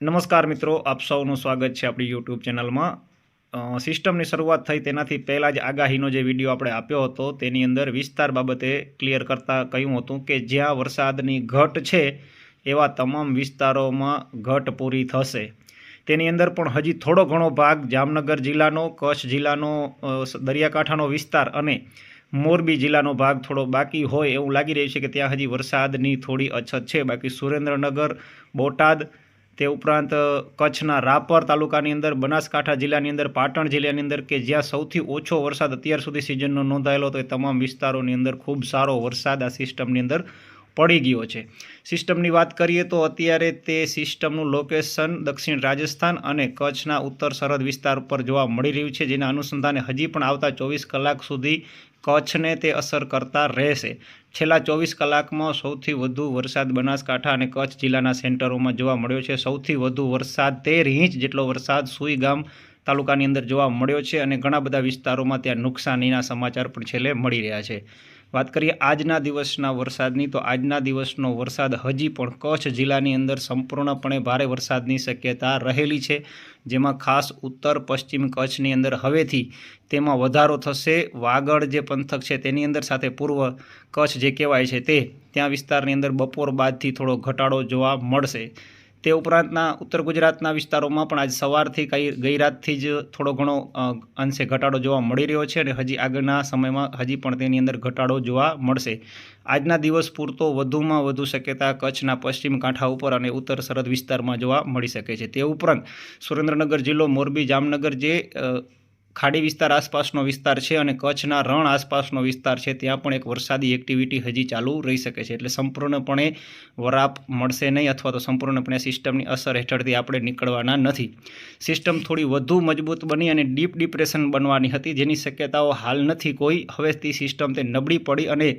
નમસ્કાર મિત્રો, આપ સૌનું સ્વાગત છે આપણી યુટ્યુબ ચેનલમાં. સિસ્ટમની શરૂઆત થઈ તેનાથી પહેલાં જ આગાહીનો જે વીડિયો આપણે આપ્યો હતો, તેની અંદર વિસ્તાર બાબતે ક્લિયર કરતાં કહ્યું હતું કે જ્યાં વરસાદની ઘટ છે, એવા તમામ વિસ્તારોમાં ઘટ પૂરી થશે. તેની અંદર પણ હજી થોડો ઘણો ભાગ જામનગર જિલ્લાનો, કચ્છ જિલ્લાનો દરિયાકાંઠાનો વિસ્તાર અને મોરબી જિલ્લાનો ભાગ થોડો બાકી હોય એવું લાગી રહ્યું છે કે ત્યાં હજી વરસાદની થોડી અછત છે. બાકી સુરેન્દ્રનગર, બોટાદ તે ઉપરાંત, કચ્છના રાપર તાલુકાની અંદર, બનાસકાંઠા જિલ્લાની અંદર, પાટણ જિલ્લાની અંદર કે જ્યાં સૌથી ઓછો વરસાદ અત્યાર સુધી સિઝનનો નોંધાયેલો તો એ તમામ વિસ્તારોની અંદર ખૂબ સારો વરસાદ આ સિસ્ટમની અંદર પડી ગયો છે. સિસ્ટમની વાત કરીએ તો અત્યારે તે સિસ્ટમનું લોકેશન દક્ષિણ રાજસ્થાન અને કચ્છના ઉત્તર સરહદ વિસ્તાર પર જોવા મળી રહ્યું છે, જેના અનુસંધાને હજી પણ આવતા ચોવીસ કલાક સુધી કચ્છને તે અસર કરતા રહેશે. છેલ્લા ચોવીસ કલાકમાં સૌથી વધુ વરસાદ બનાસકાંઠા અને કચ્છ જિલ્લાના સેન્ટરોમાં જોવા મળ્યો છે. સૌથી વધુ વરસાદ તેર ઇંચ જેટલો વરસાદ સુઈ ગામ તાલુકાની અંદર જોવા મળ્યો છે અને ઘણા બધા વિસ્તારોમાં ત્યાં નુકસાનીના સમાચાર પણ છેલ્લે મળી રહ્યા છે. વાત કરીએ આજના દિવસના વરસાદની, તો આજના દિવસનો વરસાદ હજી પણ કચ્છ જિલ્લાની અંદર સંપૂર્ણપણે ભારે વરસાદની શક્યતા રહેલી છે. જેમાં ખાસ ઉત્તર પશ્ચિમ કચ્છની અંદર હવેથી તેમાં વધારો થશે. વાગડ જે પંથક છે તેની અંદર સાથે પૂર્વ કચ્છ જે કહેવાય છે તે, ત્યાં વિસ્તારની અંદર બપોર બાદથી થોડો ઘટાડો જોવા મળશે. તે ઉપરાંતના ઉત્તર ગુજરાતના વિસ્તારોમાં પણ આજ સવારથી કઈ ગઈ રાતથી જ થોડો ઘણો અંશે ઘટાડો જોવા મળી રહ્યો છે અને હજી આગળના સમયમાં હજી પણ તેની અંદર ઘટાડો જોવા મળશે. આજના દિવસ પૂરતો વધુમાં વધુ શક્યતા કચ્છના પશ્ચિમ કાંઠા ઉપર અને ઉત્તર સરહદ વિસ્તારમાં જોવા મળી શકે છે. તે ઉપરાંત સુરેન્દ્રનગર જિલ્લો મોરબી જામનગર જે ખાડી વિસ્તાર આસપાસનો વિસ્તાર છે અને કચ્છના રણ આસપાસનો વિસ્તાર છે, ત્યાં પણ એક વરસાદી એક્ટિવિટી હજી ચાલુ રહી શકે છે. એટલે સંપૂર્ણપણે વરાપ મળશે નહીં અથવા તો સંપૂર્ણપણે સિસ્ટમની અસર હેઠળથી આપણે નીકળવાના નથી. સિસ્ટમ થોડી વધુ મજબૂત બની અને ડીપ ડિપ્રેશન બનવાની હતી. જેની શક્યતાઓ હાલ નથી કોઈ. હવે તે સિસ્ટમ તે નબળી પડી અને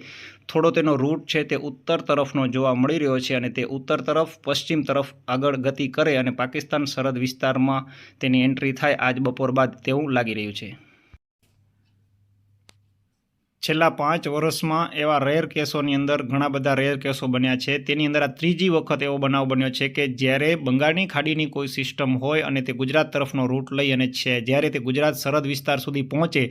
થોડો તેનો રૂટ છે તે ઉત્તર તરફનો જોવા મળી રહ્યો છે અને તે ઉત્તર તરફ, પશ્ચિમ તરફ આગળ ગતિ કરે અને પાકિસ્તાન સરહદ વિસ્તારમાં તેની એન્ટ્રી થાય આજ બપોર બાદ તેવું લાગી રહ્યું છે. છેલ્લા પાંચ વર્ષમાં એવા રેર કેસોની અંદર ઘણા બધા રેર કેસો બન્યા છે. તેની અંદર આ ત્રીજી વખત એવો બનાવ બન્યો છે કે જ્યારે બંગાળની ખાડીની કોઈ સિસ્ટમ હોય અને તે ગુજરાત તરફનો રૂટ લઈ અને છે, જ્યારે તે ગુજરાત સરહદ વિસ્તાર સુધી પહોંચે,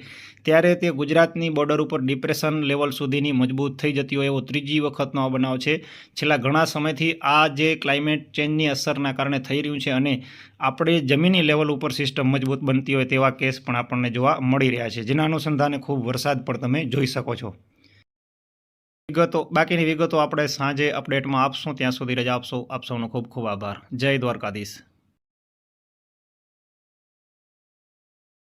ત્યારે તે ગુજરાતની બોર્ડર ઉપર ડિપ્રેશન લેવલ સુધીની મજબૂત થઈ જતી હોય એવો ત્રીજી વખતનો આ બનાવ છે. છેલ્લા ઘણા સમયથી આ જે ક્લાઇમેટ ચેન્જની અસરના કારણે થઈ રહ્યું છે અને આપણે જમીની લેવલ ઉપર સિસ્ટમ મજબૂત બનતી હોય તેવા કેસ પણ આપણને જોવા મળી રહ્યા છે. જેના અનુસંધાને ખૂબ વરસાદ પણ તમે જોઈ શકો છો. વિગતો, બાકીની વિગતો આપણે સાંજે અપડેટમાં આપશું. ત્યાં સુધી રજા આપશો. આપ સૌનો ખૂબ ખૂબ આભાર. જય દ્વારકાધીશ.